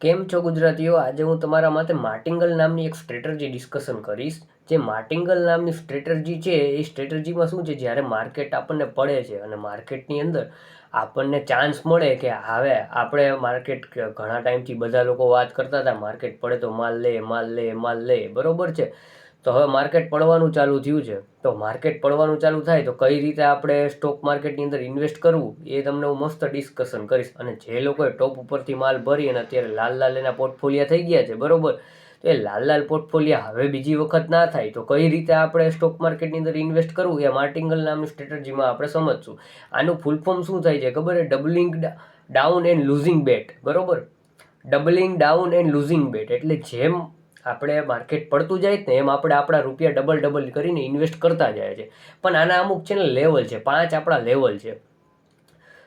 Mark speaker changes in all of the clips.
Speaker 1: કેમ છો ગુજરાતીઓ? આજે હું તમારા માટે માર્ટિંગલ નામની એક સ્ટ્રેટર્જી ડિસ્કશન કરીશ. જે માર્ટિંગલ નામની સ્ટ્રેટર્જી છે, એ સ્ટ્રેટર્જીમાં શું છે? જ્યારે માર્કેટ આપણને પડે છે અને માર્કેટની અંદર આપણને ચાન્સ મળે કે હવે આપણે માર્કેટ ઘણા ટાઈમથી બધા લોકો વાત કરતા હતા, માર્કેટ પડે તો માલ લે માલ લે માલ લે. બરોબર છે? તો હવે માર્કેટ પડવાનું ચાલુ થયું છે. તો માર્કેટ પડવાનું ચાલુ થાય તો કઈ રીતે આપણે સ્ટોક માર્કેટની અંદર ઇન્વેસ્ટ કરવું? એ તમને હું મસ્ત ડિસ્કશન કરીશ. અને જે લોકોએ ટોપ ઉપરથી માલ ભરી અને અત્યારે લાલ લાલ એના પોર્ટફોલિયા થઈ ગયા છે, બરોબર? તો એ લાલ લાલ પોર્ટફોલિયા હવે બીજી વખત ના થાય તો કઈ રીતે આપણે સ્ટોક માર્કેટની અંદર ઇન્વેસ્ટ કરવું? એ માર્ટિંગલ નામની સ્ટ્રેટર્જીમાં આપણે સમજશું. આનું ફૂલ ફોર્મ શું થાય છે ખબર છે? Doubling down and losing bet બરોબર? Doubling down and losing bet એટલે જેમ આપણે માર્કેટ પડતું જાય ને એમ આપણે આપણા રૂપિયા ડબલ ડબલ કરીને ઇન્વેસ્ટ કરતા જાય છે. પણ આના અમુક છે ને લેવલ છે, પાંચ આપણા લેવલ છે.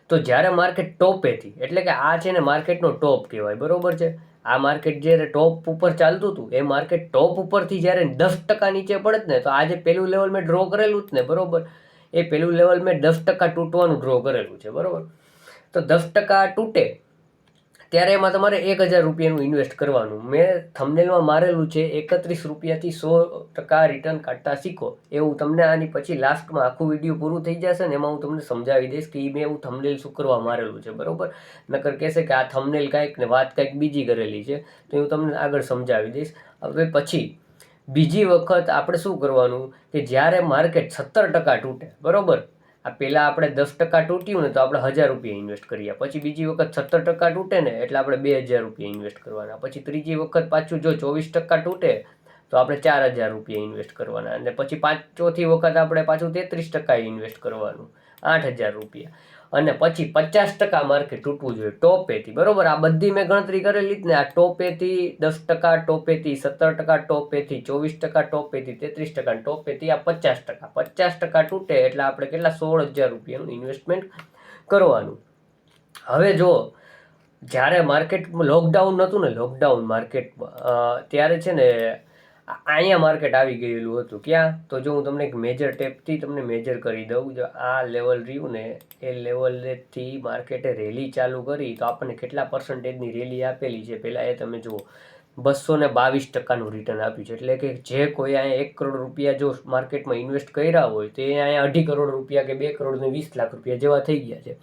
Speaker 1: તો જ્યારે માર્કેટ ટોપેથી એટલે કે આ છે ને માર્કેટનો ટોપ કહેવાય, બરોબર છે? આ માર્કેટ જ્યારે ટોપ ઉપર ચાલતું હતું, એ માર્કેટ ટોપ ઉપરથી જ્યારે દસ ટકા નીચે પડત ને, તો આજે પેલું લેવલ મેં ડ્રો કરેલું જ ને, બરોબર? એ પેલું લેવલ મેં દસ ટકા તૂટવાનું ડ્રો કરેલું છે, બરોબર? તો દસ ટકા તૂટે ત્યારે એમાં તમારે એક હજાર રૂપિયાનું ઇન્વેસ્ટ કરવાનું. મેં થંબનેલમાં મારેલું છે, એકત્રીસ રૂપિયાથી સો ટકા રિટર્ન કાઢતા શીખો. એવું તમને આની પછી લાસ્ટમાં આખું વીડિયો પૂરું થઈ જશે ને એમાં હું તમને સમજાવી દઈશ કે એ મેં એવું થંબનેલ શું કરવા મારેલું છે, બરોબર? નકર કહેશે કે આ થંબનેલ કાંઈક ને વાત કાંઈક બીજી કરેલી છે, તો હું તમને આગળ સમજાવી દઈશ. હવે પછી, બીજી વખત આપણે શું કરવાનું કે જ્યારે માર્કેટ સત્તર ટકા તૂટે, બરોબર? આ પહેલાં આપણે દસ ટકા તૂટ્યું ને તો આપણે હજાર રૂપિયા ઇન્વેસ્ટ કરીએ પછી બીજી વખત સત્તર ટકા તૂટે ને એટલે આપણે બે હજાર રૂપિયા ઇન્વેસ્ટ કરવાના. પછી ત્રીજી વખત પાછું જો ચોવીસ ટકા તૂટે, તો આપણે ચાર હજાર રૂપિયા ઇન્વેસ્ટ કરવાના. અને પછી પાંચ ચોથી વખત આપણે પાછું તેત્રીસ ટકા ઇન્વેસ્ટ કરવાનું. આઠ હજાર રૂપિયા. અને પછી પચાસ ટકા માર્કેટ તૂટવું જોઈએ ટોપેથી. બરોબર? આ બધી મેં ગણતરી કરેલી જ ને. આ ટોપેથી દસ ટકા, ટોપેથી સત્તર ટકા, ટોપેથી ચોવીસ ટકા, ટોપેથી તેત્રીસ ટકા, ટોપેથી આ પચાસ ટકા. પચાસ ટકા તૂટે એટલે આપણે કેટલા? સોળ હજાર રૂપિયાનું ઇન્વેસ્ટમેન્ટ કરવાનું. હવે જો, જ્યારે માર્કેટ લોકડાઉન નહોતું ને લોકડાઉન માર્કેટ ત્યારે છે ને અહીંયા માર્કેટ આવી ગયેલું હતું. ક્યાં? તો જો હું તમને એક મેજર ટેપથી તમને મેજર કરી દઉં, જો આ લેવલ રહ્યું ને, એ લેવલેથી માર્કેટે રેલી ચાલુ કરી, તો આપણને કેટલા પર્સન્ટેજની રેલી આપેલી છે? પહેલાં એ તમે જુઓ. બસો ને બાવીસ ટકાનું રિટર્ન આપ્યું છે. એટલે કે જે કોઈ અહીંયા એક કરોડ રૂપિયા જો માર્કેટમાં ઇન્વેસ્ટ કર્યા હોય, તો એ અહીંયા અઢી કરોડ રૂપિયા કે બે કરોડ ને વીસ લાખ રૂપિયા જેવા થઈ ગયા છે.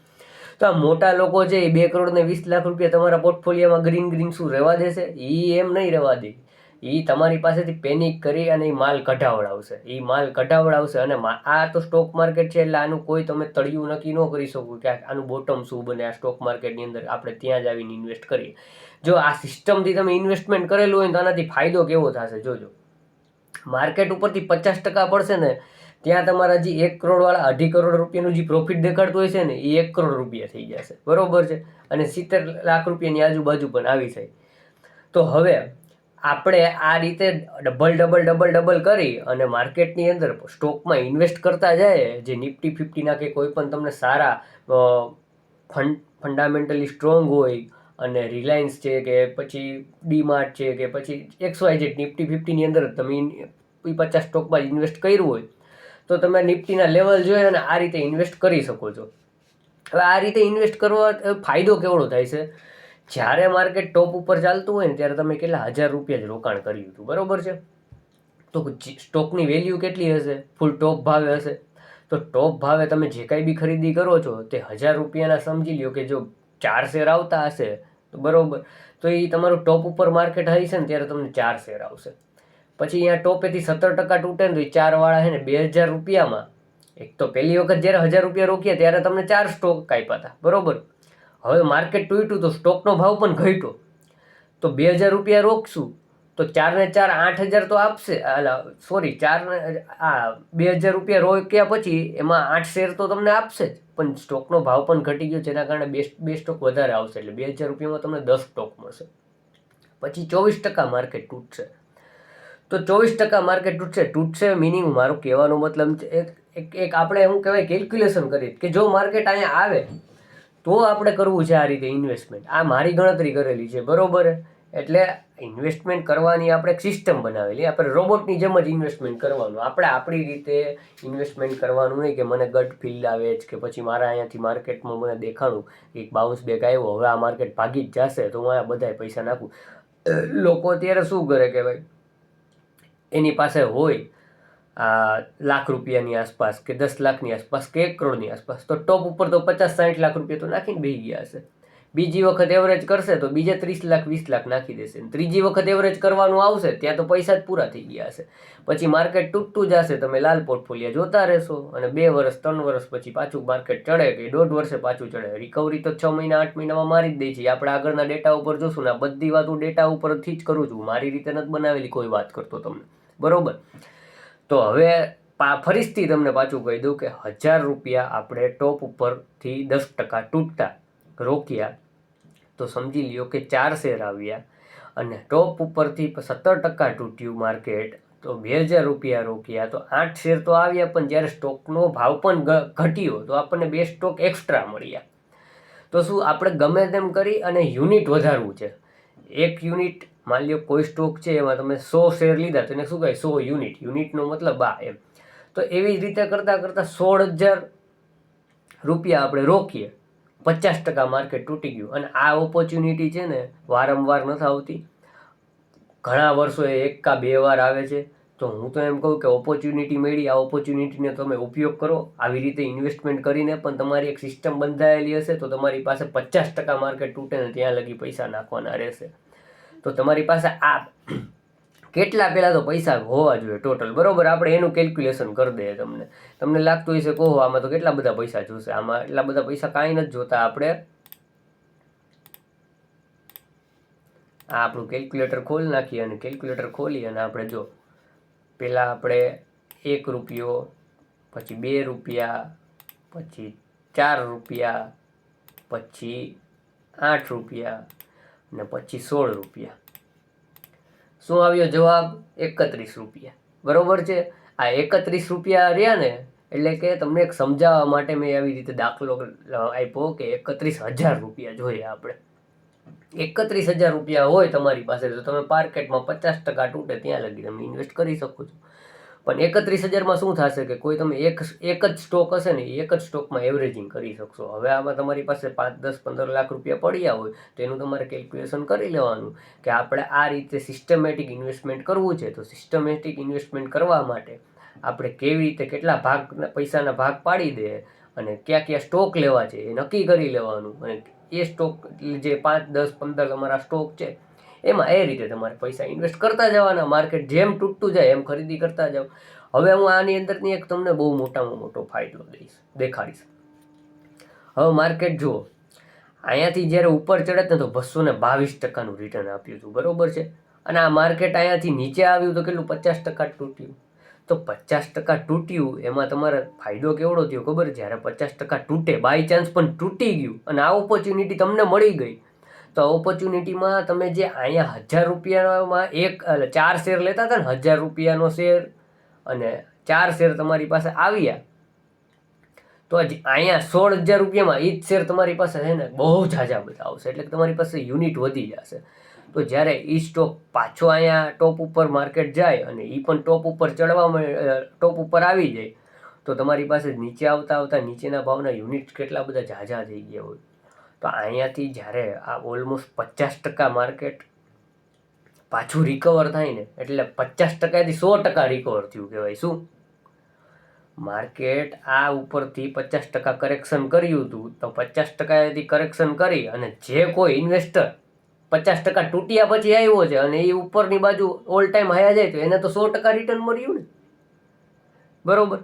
Speaker 1: તો આ મોટા લોકો છે એ બે કરોડ ને વીસ લાખ રૂપિયા તમારા પોર્ટફોલિયોમાં ગ્રીન ગ્રીન શું રહેવા દેશે? એ એમ નહીં રહેવા દે. એ તમારી પાસેથી પેનિક કરી અને એ માલ કઢાવડાવશે. એ માલ કઢાવડાવશે અને આ તો સ્ટોક માર્કેટ છે એટલે આનું કોઈ તમે તળિયું નક્કી ન કરી શકો કે આનું બોટમ શું બને? આ સ્ટોક માર્કેટની અંદર આપણે ત્યાં જ આવીને ઇન્વેસ્ટ કરીએ. જો આ સિસ્ટમથી તમે ઇન્વેસ્ટમેન્ટ કરેલું હોય તો આનાથી ફાયદો કેવો થશે? જોજો. માર્કેટ ઉપરથી પચાસ ટકા પડશે ને, ત્યાં તમારા જે એક કરોડવાળા અઢી કરોડ રૂપિયાનું જે પ્રોફિટ દેખાડતું હોય છે ને એ એક કરોડ રૂપિયા થઈ જશે. બરાબર છે? અને સિત્તેર લાખ રૂપિયાની આજુબાજુ પણ આવી જાય. તો હવે આપણે આ રીતે ડબલ ડબલ ડબલ ડબલ કરી અને માર્કેટની અંદર સ્ટોકમાં ઇન્વેસ્ટ કરતા જાય જે નિફ્ટી ફિફ્ટીના કે કોઈ પણ તમને સારા ફંડ, ફંડામેન્ટલી સ્ટ્રોંગ હોય અને રિલાયન્સ છે કે પછી ડીમાર્ટ છે કે પછી એક્સ વાય જે નિફ્ટી ફિફ્ટીની અંદર તમે પચાસ સ્ટોકમાં ઇન્વેસ્ટ કર્યું હોય, તો તમે નિફ્ટીના લેવલ જોઈ અને આ રીતે ઇન્વેસ્ટ કરી શકો છો. હવે આ રીતે ઇન્વેસ્ટ કરવા ફાયદો કેવડો થાય છે? જ્યારે માર્કેટ ટોપ ઉપર ચાલતું હોય ને ત્યારે તમે કેટલા હજાર રૂપિયા જ રોકાણ કર્યું હતું, બરોબર છે? તો સ્ટોકની વેલ્યુ કેટલી હશે? ફૂલ ટોપ ભાવે હશે. તો ટોપ ભાવે તમે જે કાંઈ બી ખરીદી કરો છો તે હજાર રૂપિયાના સમજી લ્યો કે જો ચાર શેર આવતા હશે, તો બરાબર. તો એ તમારું ટોપ ઉપર માર્કેટ હશે ને ત્યારે તમને ચાર શેર આવશે. પછી અહીંયા ટોપેથી સત્તર ટકા તૂટે ને તો એ ચારવાળા છે ને બે હજાર રૂપિયામાં, એક તો પહેલી વખત જ્યારે હજાર રૂપિયા રોક્યા ત્યારે તમને ચાર સ્ટોક કાપ્યા હતા, બરોબર? હવે માર્કેટ તૂટ્યું તો સ્ટોકનો ભાવ પણ ઘટ્યો. તો બે હજાર રૂપિયા રોકશું તો ચારને ચાર આઠ હજાર તો આપશે. સોરી ચારને આ બે હજાર રૂપિયા રોક્યા પછી એમાં આઠ શેર તો તમને આપશે જ. પણ સ્ટોકનો ભાવ પણ ઘટી ગયો જેના કારણે બે બે સ્ટોક વધારે આવશે. એટલે બે હજાર રૂપિયામાં તમને દસ સ્ટોક મળશે. પછી ચોવીસ ટકા માર્કેટ તૂટશે. તો ચોવીસ ટકા માર્કેટ તૂટશે. તૂટશે મિનિંગ મારું કહેવાનો મતલબ એક એક આપણે શું કહેવાય કેલ્ક્યુલેશન કરીએ કે જો માર્કેટ અહીંયા આવે તો આપણે કરવું છે આ રીતે ઇન્વેસ્ટમેન્ટ આ મારી ગણતરી કરેલી છે, બરોબર? એટલે ઇન્વેસ્ટમેન્ટ કરવાની આપણે એક સિસ્ટમ બનાવેલી. આપણે રોબોટની જેમ જ ઇન્વેસ્ટમેન્ટ કરવાનું. આપણે આપણી રીતે ઇન્વેસ્ટમેન્ટ કરવાનું નહીં કે મને ગટ ફીલ આવે જ કે પછી મારા અહીંયાથી માર્કેટમાં મને દેખાણું એક બાઉન્સ બેગ આવ્યો, હવે આ માર્કેટ ભાગી જ જશે તો હું આ બધા પૈસા નાખું. લોકો અત્યારે શું કરે કે ભાઈ, એની પાસે હોય લાખ રૂપિયાની આસપાસ કે દસ લાખની આસપાસ કે એક કરોડની આસપાસ, તો ટોપ ઉપર તો પચાસ સાઠ લાખ રૂપિયા તો નાખીને બેસી ગયા હશે. બીજી વખત એવરેજ કરશે તો બીજા ત્રીસ લાખ, વીસ લાખ નાખી દેશે. ત્રીજી વખત એવરેજ કરવાનું આવશે, ત્યાં તો પૈસા જ પૂરા થઈ ગયા હશે. પછી માર્કેટ તૂટતું જશે, તમે લાલ પોર્ટફોલિયા જોતા રહેશો. અને બે વર્ષ, ત્રણ વર્ષ પછી પાછું માર્કેટ ચડે કે દોઢ વર્ષે પાછું ચડે. રિકવરી તો છ મહિના, આઠ મહિનામાં મારી જ દે છે. આપણે આગળના ડેટા ઉપર જોશું ને બધી વાત હું ડેટા ઉપરથી જ કરું છું. મારી રીતે નથી બનાવેલી, કોઈ વાત કરતો તમને. બરોબર? તો હવે ફરીથી તમને પાછું કહી દઉં કે હજાર રૂપિયા આપણે ટોપ ઉપરથી દસ ટકા તૂટતા રોક્યા. તો સમજી લ્યો કે ચાર શેર આવ્યા અને ટોપ ઉપરથી સત્તર ટકા તૂટ્યું માર્કેટ. તો બે હજાર રૂપિયા રોક્યા. તો આઠ શેર તો આવ્યા પણ જ્યારે સ્ટોકનો ભાવ પણ ઘટ્યો તો આપણને બે સ્ટોક એક્સ્ટ્રા મળ્યા. તો શું આપણે ગમે તેમ કરી અને યુનિટ વધારવું છે? એક યુનિટ માની લ્યો કોઈ સ્ટોક છે એમાં તમે સો શેર લીધા તો એને શું કહે? સો યુનિટ. યુનિટનો મતલબ આ એમ. તો એવી જ રીતે કરતાં કરતાં સોળ હજાર રૂપિયા આપણે રોકીએ. પચાસ ટકા માર્કેટ તૂટી ગયું. અને આ ઓપોર્ચ્યુનિટી છે ને વારંવાર નથી આવતી. ઘણા વર્ષોએ એક કા બે વાર આવે છે. તો હું તો એમ કહું કે ઓપોર્ચ્યુનિટી મળી. આ ઓપોર્ચ્યુનિટીનો તમે ઉપયોગ કરો. આવી રીતે ઇન્વેસ્ટમેન્ટ કરીને પણ તમારી એક સિસ્ટમ બંધાયેલી હશે તો તમારી પાસે પચાસ ટકા માર્કેટ તૂટે ને ત્યાં લગી પૈસા નાખવાના રહેશે. તો તમારી પાસે આ કેટલા પહેલાં તો પૈસા હોવા જોઈએ ટોટલ બરાબર? આપણે એનું કેલ્ક્યુલેશન કરી દઈએ તમને. તમને લાગતું હશે કહો આમાં તો કેટલા બધા પૈસા જોશે? આમાં એટલા બધા પૈસા કાંઈ નથી જોતા આપણે. આ આપણું કેલ્ક્યુલેટર ખોલી નાખીએ અને કેલ્ક્યુલેટર ખોલી અને આપણે જો પહેલાં આપણે એક રૂપિયો, પછી બે રૂપિયા, પછી ચાર રૂપિયા, પછી આઠ રૂપિયા અને પછી સોળ રૂપિયા. શું આવ્યો જવાબ? એકત્રીસ રૂપિયા. બરોબર છે? આ એકત્રીસ રૂપિયા રહ્યા ને, એટલે કે તમને એક સમજાવવા માટે મેં આવી રીતે દાખલો આપ્યો કે એકત્રીસ હજાર રૂપિયા જોઈએ આપણે. એકત્રીસ હજાર રૂપિયા હોય તમારી પાસે, તો તમે માર્કેટમાં પચાસ ટકા તૂટે ત્યાં લગી તમે ઇન્વેસ્ટ કરી શકો છો. પણ એકત્રીસ હજારમાં શું થશે કે કોઈ તમે એક એક જ સ્ટોક હશે ને એક જ સ્ટોકમાં એવરેજિંગ કરી શકશો. હવે આમાં તમારી પાસે પાંચ, દસ, પંદર લાખ રૂપિયા પડ્યા હોય તો એનું તમારે કેલ્ક્યુલેશન કરી લેવાનું કે આપણે આ રીતે સિસ્ટમેટિક ઇન્વેસ્ટમેન્ટ કરવું છે. તો સિસ્ટમેટિક ઇન્વેસ્ટમેન્ટ કરવા માટે આપણે કેવી રીતે કેટલા ભાગ પૈસાના ભાગ પાડી દે અને કયા કયા સ્ટોક લેવા છે એ નક્કી કરી લેવાનું. અને એ સ્ટોક, જે પાંચ, દસ, પંદર તમારા સ્ટોક છે એમાં એ રીતે તમારે પૈસા ઇન્વેસ્ટ કરતા જવાના માર્કેટ જેમ તૂટતું જાય એમ ખરીદી કરતા જાઓ. હવે હું આની અંદરની એક તમને બહુ મોટામાં મોટો ફાયદો દઈશ, દેખાડીશ. હવે માર્કેટ જુઓ. અહીંયાથી જ્યારે ઉપર ચડે ને તો બસો ને બાવીસ ટકાનું રિટર્ન આપ્યું હતું, બરોબર છે? અને આ માર્કેટ અહીંયાથી નીચે આવ્યું તો કેટલું? પચાસ ટકા તૂટ્યું. તો પચાસ ટકા તૂટ્યું, એમાં તમારે ફાયદો કેવડો થયો ખબર? જ્યારે પચાસ ટકા તૂટે બાય ચાન્સ પણ તૂટી ગયું અને આ ઓપોર્ચ્યુનિટી તમને મળી ગઈ. તો ઓપોર્ચ્યુનિટીમાં તમે જે અહીંયા હજાર રૂપિયામાં એક ચાર શેર લેતા હતા ને, હજાર રૂપિયાનો શેર અને ચાર શેર તમારી પાસે આવ્યા, તો અહીંયા સોળ હજાર રૂપિયામાં એ જ શેર તમારી પાસે છે ને, બહુ ઝાઝા બધા આવશે. એટલે કે તમારી પાસે યુનિટ વધી જશે. તો જ્યારે એ સ્ટોક પાછો અહીંયા ટોપ ઉપર માર્કેટ જાય અને એ પણ ટોપ ઉપર ચડવા ટોપ ઉપર આવી જાય, તો તમારી પાસે નીચે આવતા આવતા નીચેના ભાવના યુનિટ કેટલા બધા ઝાઝા થઈ ગયા હોય. તો અહીંયાથી જ્યારે આ ઓલમોસ્ટ પચાસ ટકા માર્કેટ પાછું રિકવર થાય ને એટલે પચાસ ટકાથી સો ટકા રિકવર થયું કહેવાય. શું? માર્કેટ આ ઉપરથી પચાસ ટકા કરેક્શન કર્યું હતું, તો પચાસ ટકાથી કરેક્શન કરી અને જે કોઈ ઇન્વેસ્ટર પચાસ ટકા તૂટ્યા પછી આવ્યો છે અને એ ઉપરની બાજુ ઓલ ટાઈમ હાયા જાય તો એને તો સો ટકા રિટર્ન મળ્યું ને. બરોબર?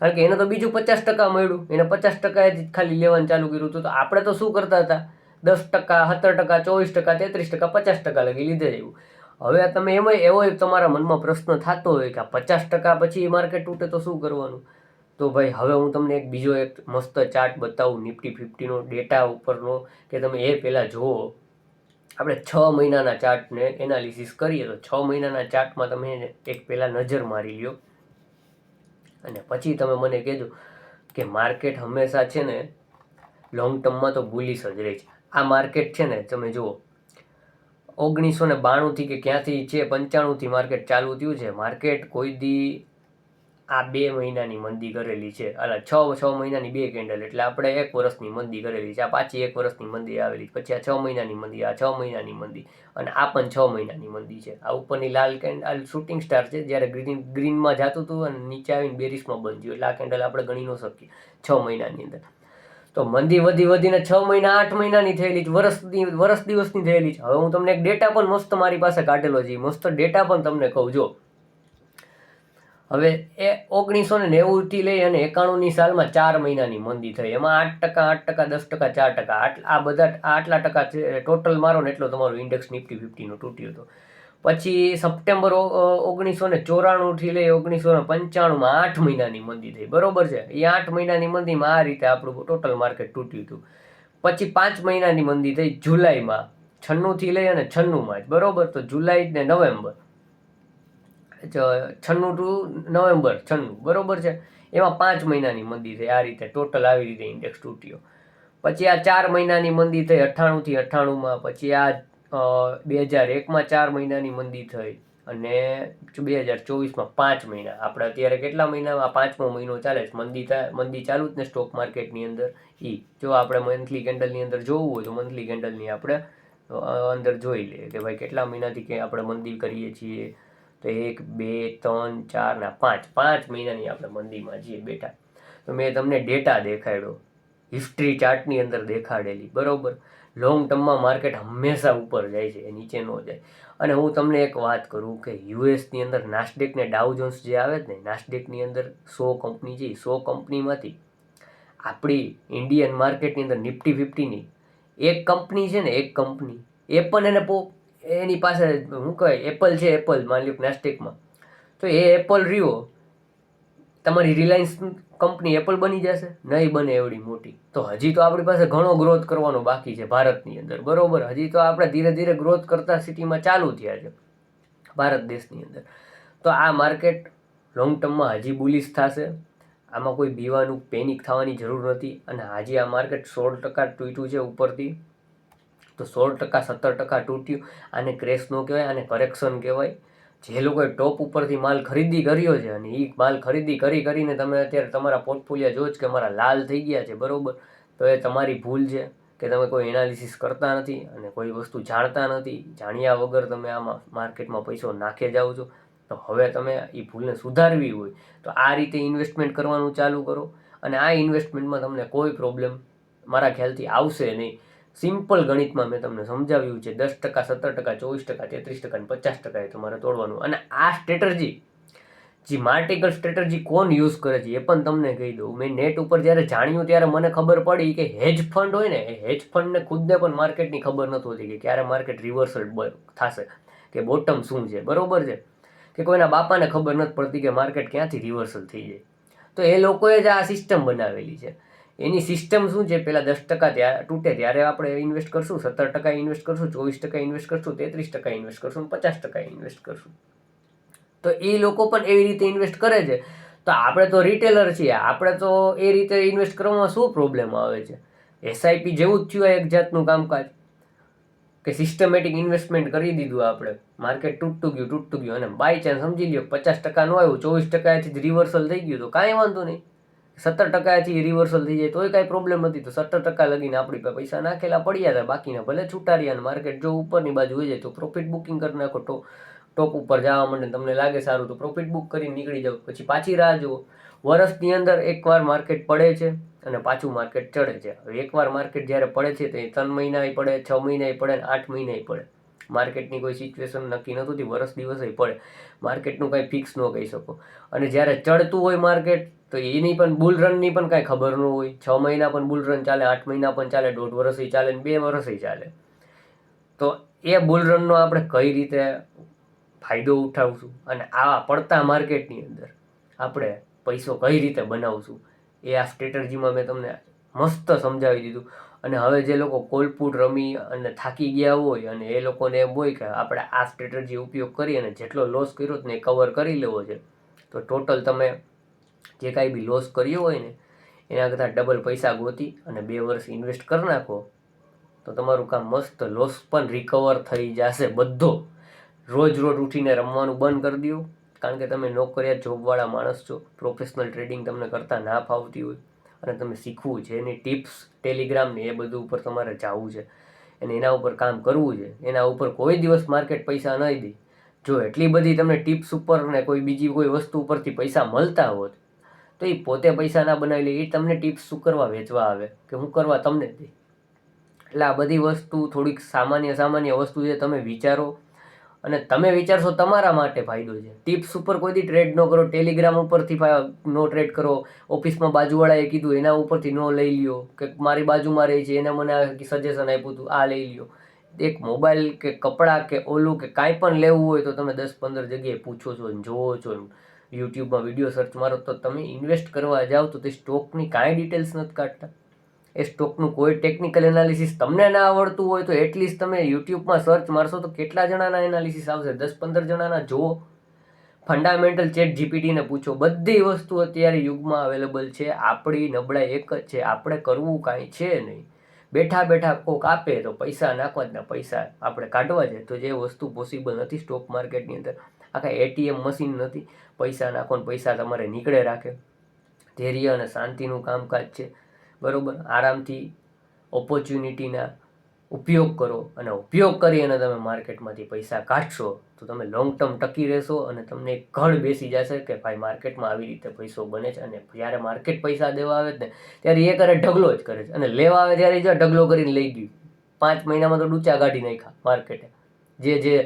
Speaker 1: કારણ કે એને તો બીજું પચાસ ટકા મળ્યું. એને પચાસ ટકા જ ખાલી લેવાનું ચાલુ કર્યું હતું. તો આપણે તો શું કરતા હતા? દસ ટકા, સત્તર ટકા, ચોવીસ ટકા, તેત્રીસ ટકા, પચાસ ટકા લગી લીધે એવું. હવે તમે એમાં એવો તમારા મનમાં પ્રશ્ન થતો હોય કે પચાસ ટકા પછી માર્કેટ તૂટે તો શું કરવાનું? તો ભાઈ, હવે હું તમને એક બીજો એક મસ્ત ચાર્ટ બતાવું નિફ્ટી ફિફ્ટીનો ડેટા ઉપરનો, કે તમે એ પહેલાં જુઓ. આપણે છ મહિનાના ચાર્ટને એનાલિસિસ કરીએ તો છ મહિનાના ચાર્ટમાં તમે એક પહેલાં નજર મારી લ્યો. અને પછી તમે મને કહેજો કે માર્કેટ હંમેશા છે ને લોંગ ટર્મમાં તો બુલિશ જ રહે છે. આ માર્કેટ છે ને તમે જુઓ, ઓગણીસો ને બાણુંથી કે ક્યાંથી છે પંચાણુંથી માર્કેટ ચાલુ થયું છે. માર્કેટ કોઈ દી આ બે મહિનાની મંદી કરેલી છે. અલા, છ છ મહિનાની બે કેન્ડલ, એટલે આપણે એક વર્ષની મંદી કરેલી છે. આ પાછી એક વર્ષની મંદી આવેલી પછી આ છ મહિનાની મંદી, આ છ મહિનાની મંદી, અને આ પણ છ મહિનાની મંદી છે. આ ઉપરની લાલ કેન્ડલ શૂટિંગ સ્ટાર છે, જ્યારે ગ્રીન ગ્રીનમાં જતું હતું અને નીચે આવીને બેરિસમાં બંધ થયું. એટલે આ કેન્ડલ આપણે ગણી ન શકીએ, છ મહિનાની અંદર. તો મંદી વધી વધીને છ મહિના, આઠ મહિનાની થયેલી છે. વર્ષની વર્ષ દિવસની થયેલી છે. હવે હું તમને એક ડેટા પણ મસ્ત મારી પાસે કાઢેલો છે. મસ્ત ડેટા પણ તમને કહું. જો હવે એ ઓગણીસો ને નેવુંથી લઈ અને એકાણુંની સાલમાં ચાર મહિનાની મંદી થઈ. એમાં આઠ ટકા આઠ ટકા, દસ ટકા, ચાર ટકા. આટલા આ બધા આટલા ટકા ટોટલ મારો ને એટલો તમારો ઇન્ડેક્સ નિફ્ટી ફિફ્ટીનો તૂટ્યો હતો. પછી સપ્ટેમ્બર ઓગણીસો ને ચોરાણુંથી લઈ ઓગણીસો ને પંચાણુંમાં આઠ મહિનાની મંદી થઈ. બરોબર છે? એ આઠ મહિનાની મંદીમાં આ રીતે આપણું ટોટલ માર્કેટ તૂટ્યું હતું. પછી પાંચ મહિનાની મંદી થઈ જુલાઈમાં. છન્નુંથી લઈ અને છન્નુંમાં જ. બરોબર? તો જુલાઈ ને નવેમ્બર. છન્નું ટુ નવેમ્બર, છન્નું, બરોબર છે? એમાં પાંચ મહિનાની મંદી થઈ, આ રીતે ટોટલ આવી રીતે ઇન્ડેક્સ તૂટ્યો. પછી આ ચાર મહિનાની મંદી થઈ અઠ્ઠાણુંથી અઠ્ઠાણુંમાં, પછી આ બે હજાર એકમાં ચાર મહિનાની મંદી થઈ અને બે હજાર ચોવીસમાં પાંચ મહિના. આપણે અત્યારે કેટલા મહિનામાં? પાંચમો મહિનો ચાલે છે. મંદી મંદી ચાલુ જ ને સ્ટોક માર્કેટની અંદર. એ જો આપણે મંથલી કેન્ડલની અંદર જોવું હોય તો મંથલી કેન્ડલની આપણે અંદર જોઈ લઈએ કે ભાઈ કેટલા મહિનાથી કે આપણે મંદી કરીએ છીએ તો એક, બે, ત્રણ, ચાર ના પાંચ. પાંચ મહિનાની આપણે મંદીમાં છીએ બેઠા તો મેં તમને ડેટા દેખાડ્યો. હિસ્ટ્રી ચાર્ટની અંદર દેખાડેલી. બરાબર? લોંગ ટર્મમાં માર્કેટ હંમેશા ઉપર જાય છે, એ નીચે ન જાય. અને હું તમને એક વાત કરું કે યુએસની અંદર નાસ્ટેકને ડાઉ જોન્સ જે આવે જ ને નાસ્ડેકની અંદર સો કંપની છે. સો કંપનીમાંથી આપણી ઇન્ડિયન માર્કેટની અંદર નિફ્ટી ફિફ્ટીની એક કંપની છે ને, એક કંપની. એ પણ એને પો એની પાસે હું કહે એપલ છે એપલ, માની લ્યો નાસ્ટિકમાં તો એ એપલ રહ્યો. તમારી રિલાયન્સ કંપની એપલ બની જશે? નહીં બને એવડી મોટી. તો હજી તો આપણી પાસે ઘણો ગ્રોથ કરવાનો બાકી છે ભારતની અંદર. બરાબર? હજી તો આપણે ધીરે ધીરે ગ્રોથ કરતા સિટીમાં ચાલુ થયા છે ભારત દેશની અંદર. તો આ માર્કેટ લોંગ ટર્મમાં હજી બુલિશ થશે. આમાં કોઈ બીવાનું પેનિક થવાની જરૂર નથી. અને હજી આ માર્કેટ સોળ ટકા તૂટ્યું છે ઉપરથી. તો સોળ ટકા, સત્તર ટકા તૂટ્યું આને ક્રેશ ન કહેવાય આને કરેક્શન કહેવાય. જે લોકોએ ટોપ ઉપરથી માલ ખરીદી કર્યો છે અને એ માલ ખરીદી કરી કરીને તમે અત્યારે તમારા પોર્ટફોલિયા જો કે મારા લાલ થઈ ગયા છે, બરાબર? તો એ તમારી ભૂલ છે કે તમે કોઈ એનાલિસિસ કરતા નથી અને કોઈ વસ્તુ જાણતા નથી. જાણ્યા વગર તમે આમાં માર્કેટમાં પૈસો નાખે જાઓ છો. તો હવે તમે એ ભૂલને સુધારવી હોય તો આ રીતે ઇન્વેસ્ટમેન્ટ કરવાનું ચાલુ કરો. અને આ ઇન્વેસ્ટમેન્ટમાં તમને કોઈ પ્રોબ્લેમ મારા ખ્યાલથી આવશે નહીં. સિમ્પલ ગણિતમાં મેં તમને સમજાવ્યું છે, દસ ટકા, સત્તર ટકા, ચોવીસ ટકા, તેત્રીસ ટકા અને પચાસ ટકા એ તમારે તોડવાનું. અને આ સ્ટ્રેટર્જી, જે માર્ટિકલ સ્ટ્રેટર્જી કોણ યુઝ કરે છે એ પણ તમને કહી દઉં. મેં નેટ ઉપર જ્યારે જાણ્યું ત્યારે મને ખબર પડી કે હેજ ફંડ હોય ને, એ હેજ ફંડને ખુદને પણ માર્કેટની ખબર નથી હોતી કે ક્યારે માર્કેટ રિવર્સલ થશે, કે બોટમ શું છે, બરોબર છે? કે કોઈના બાપાને ખબર નથી પડતી કે માર્કેટ ક્યાંથી રિવર્સલ થઈ જાય. તો એ લોકોએ જ આ સિસ્ટમ બનાવેલી છે. એની સિસ્ટમ શું છે? પહેલાં દસ ટકા ત્યાં તૂટે. ત્યારે આપણે ઇન્વેસ્ટ કરશું, સત્તર ટકા ઇન્વેસ્ટ કરશું, ચોવીસ ટકા ઇન્વેસ્ટ કરશું, તેત્રીસ ટકા ઇન્વેસ્ટ કરશું પચાસ ટકા ઇન્વેસ્ટ કરશું. તો એ લોકો પણ એવી રીતે ઇન્વેસ્ટ કરે છે. તો આપણે તો રિટેલર છીએ. આપણે તો એ રીતે ઇન્વેસ્ટ કરવામાં શું પ્રોબ્લેમ આવે છે? એસઆઈપી જેવું જ થયું એક જાતનું કામકાજ. કે સિસ્ટમેટિક ઇન્વેસ્ટમેન્ટ કરી દીધું આપણે. માર્કેટ તૂટતું ગયું તૂટતું ગયું. અને બાય ચાન્સ સમજી લ્યો, પચાસ ટકાનું આવ્યું, ચોવીસ ટકાથી જ રિવર્સલ થઈ ગયું. તો કાંઈ વાંધો નહીં. સત્તર ટકાથી રિવર્સલ થઈ જાય તોય કાંઈ પ્રોબ્લેમ નથી. તો સત્તર ટકા લગીને આપણી પાસે પૈસા નાખેલા પડ્યા હતા. બાકીના ભલે છૂટા રહ્યા અને માર્કેટ જો ઉપરની બાજુ હોય જાય તો પ્રોફિટ બુકિંગ કરી નાખો. તો ટોપ ઉપર જવા માંડે તમને લાગે સારું. તો પ્રોફિટ બુક કરીને નીકળી જાવ પછી પાછી રાહ જુઓ. વર્ષની અંદર એકવાર માર્કેટ પડે છે અને પાછું માર્કેટ ચડે છે. હવે એકવાર માર્કેટ જ્યારે પડે છે તો એ ત્રણ મહિનાય પડે, છ મહિનાય પડે અને આઠ મહિનાય પડે. માર્કેટની કોઈ સિચ્યુએશન નક્કી નહોતું. હોતી વર્ષ દિવસે પડે. માર્કેટનું કાંઈ ફિક્સ ન કહી શકો. અને જ્યારે ચડતું હોય માર્કેટ તો એની પણ બુલ રનની પણ કાંઈ ખબર ન હોય. છ મહિના પણ બુલ રન ચાલે, આઠ મહિના પણ ચાલે, દોઢ વર્ષે ચાલે બે વર્ષે ચાલે. તો એ બુલ રનનો આપણે કઈ રીતે ફાયદો ઉઠાવશું? અને આવા પડતા માર્કેટની અંદર આપણે પૈસો કઈ રીતે બનાવશું? એ આ સ્ટ્રેટર્જીમાં મેં તમને મસ્ત સમજાવી દીધું. અને હવે જે લોકો કોલપુટ રમી અને થાકી ગયા હોય અને એ લોકોને એમ હોય કે આપણે આ સ્ટ્રેટર્જી ઉપયોગ કરી અને જેટલો લોસ કર્યો ને એ કવર કરી લેવો છે. તો ટોટલ તમે જે કાંઈ બી લોસ કર્યો હોય ને, એના કરતાં ડબલ પૈસા ગોતી અને બે વર્ષ ઇન્વેસ્ટ કરી નાખો, તો તમારું કામ મસ્ત લોસ પણ રિકવર થઈ જશે બધો. રોજ રોજ ઉઠીને રમવાનું બંધ કરી દો, કારણ કે તમે નોકરિયા જોબવાળા માણસ છો પ્રોફેશનલ ટ્રેડિંગ તમને કરતાં ના ફાવતી હોય. અને તમે શીખવું છે, એની ટિપ્સ ટેલિગ્રામ ને એ બધું ઉપર તમારે જવું છે. અને એના ઉપર કામ કરવું છે. એના ઉપર કોઈ દિવસ માર્કેટ પૈસા નહીં દે. જો એટલી બધી તમને ટિપ્સ ઉપર ને કોઈ બીજી કોઈ વસ્તુ ઉપરથી પૈસા મળતા હોત તો એ પોતે પૈસા ના બનાવી લે એ તમને ટિપ્સ શું કરવા વેચવા આવે? કે હું કરવા તમને દે? એટલે આ બધી વસ્તુ થોડીક સામાન્ય સામાન્ય વસ્તુ છે, તમે વિચારો. અને તમે વિચારશો તમારા માટે ફાયદો છે. ટિપ્સ ઉપર કોઈ દી ટ્રેડ ન કરો. ટેલિગ્રામ ઉપરથી નો ટ્રેડ કરો. ઓફિસમાં બાજુવાળાએ કીધું, એના ઉપરથી નો લઈ લ્યો. કે મારી બાજુમાં રહે છે, એને મને સજેશન આપ્યું હતું આ લઈ લ્યો. એક મોબાઈલ કે કપડાં કે ઓલું કે કાંઈ પણ લેવું હોય તો તમે દસ પંદર જગ્યાએ પૂછો છો જોવો છો યુટ્યુબમાં વીડિયો સર્ચ મારો તો તમે ઇન્વેસ્ટ કરવા જાઓ તો તે સ્ટોકની કાંઈ ડિટેલ્સ નથી કાઢતા. એ સ્ટોકનું કોઈ ટેકનિકલ એનાલિસિસ તમને ના આવડતું હોય તો એટલીસ્ટ તમે યુટ્યુબમાં સર્ચ મારશો તો કેટલા જણાના એનાલિસિસ આવશે? દસ પંદર જણાના? જુઓ. ફંડામેન્ટલ ચેટ જીપીટીને પૂછો. બધી વસ્તુ અત્યારે યુગમાં અવેલેબલ છે. આપણી નબળાઈ એક જ છે. આપણે કરવું કાંઈ છે નહીં. બેઠા બેઠા કોક આપે તો પૈસા નાખવા જ પૈસા આપણે કાઢવા છે. તો જે વસ્તુ પોસિબલ નથી સ્ટોક માર્કેટની અંદર, આખા એટીએમ મશીન નથી, પૈસા નાખો ને પૈસા તમારે નીકળે રાખે. ધૈર્ય અને શાંતિનું કામકાજ છે. બરાબર? આરામથી ઓપોર્ચ્યુનિટીના ઉપયોગ કરો અને ઉપયોગ કરી અને તમે માર્કેટમાંથી પૈસા કાઢશો, તો તમે લોંગ ટર્મ ટકી રહેશો અને તમને એક ઘડ બેસી જશે કે ભાઈ માર્કેટમાં આવી રીતે પૈસો બને છે અને જ્યારે માર્કેટ પૈસા દેવા આવે ને, ત્યારે એ કરે ઢગલો જ કરે છે. અને લેવા આવે ત્યારે જ ઢગલો કરીને લઈ ગયું. પાંચ મહિનામાં તો ડૂચા કાઢી નાખ્યા માર્કેટે. જે જે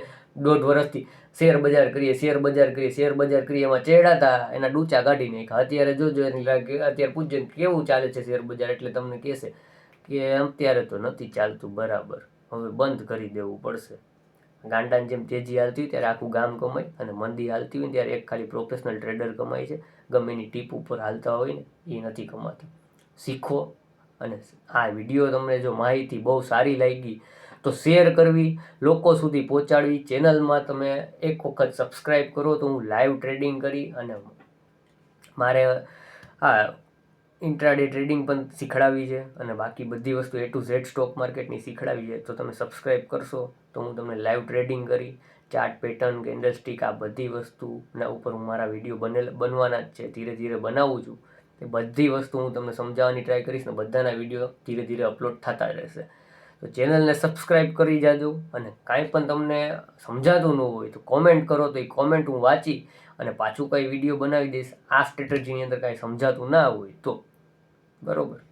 Speaker 1: દોઢ વર્ષથી શેર બજાર કરીએ, શેર બજાર કરીએ, શેર બજાર કરીએ, એમાં ચેડાતા એના ડૂચા કાઢી નાખ્યા. અત્યારે જોજો એની અત્યારે પૂછજો કેવું ચાલે છે શેર બજાર એટલે તમને કહેશે કે અત્યારે તો નથી ચાલતું બરાબર. હવે બંધ કરી દેવું પડશે. ગાંડાની જેમ તેજી હાલતી હોય ત્યારે આખું ગામ કમાય અને મંદી હાલતી હોય ત્યારે એક ખાલી પ્રોફેશનલ ટ્રેડર કમાય છે. ગમે એની ટીપ ઉપર હાલતા હોય ને, એ નથી કમાતા. શીખો અને આ વીડિયો તમને જો માહિતી બહુ સારી લાગી, તો શેર કરવી. લોકો સુધી પહોંચાડવી. ચેનલમાં તમે એક વખત સબસ્ક્રાઈબ કરો તો હું લાઈવ ટ્રેડિંગ કરી અને મારે, હા ઇન્ટ્રાડે ટ્રેડિંગ પણ શીખડાવી છે અને બાકી બધી વસ્તુ એ ટુ ઝેડ સ્ટોક માર્કેટની શીખડાવી છે. તો તમે સબસ્ક્રાઈબ કરશો તો હું તમને લાઈવ ટ્રેડિંગ કરી ચાર્ટ પેટર્ન કેન્ડલસ્ટિક આ બધી વસ્તુના ઉપર હું મારા વીડિયો બનેલ, બનવાના જ છે. ધીરે ધીરે બનાવું છું. તે બધી વસ્તુ હું તમને સમજાવવાની ટ્રાય કરીશ ને બધાના વીડિયો ધીરે ધીરે અપલોડ થતા રહેશે. તો ચેનલને સબસ્ક્રાઈબ કરી જાજો અને કાંઈ પણ તમને સમજાતું ન હોય તો કોમેન્ટ કરો, તો એ કોમેન્ટ હું વાંચી અને પાછું કંઈ વીડિયો બનાવી દઈશ. આ સ્ટ્રેટજીની અંદર કાંઈ સમજાતું ના હોય તો બરાબર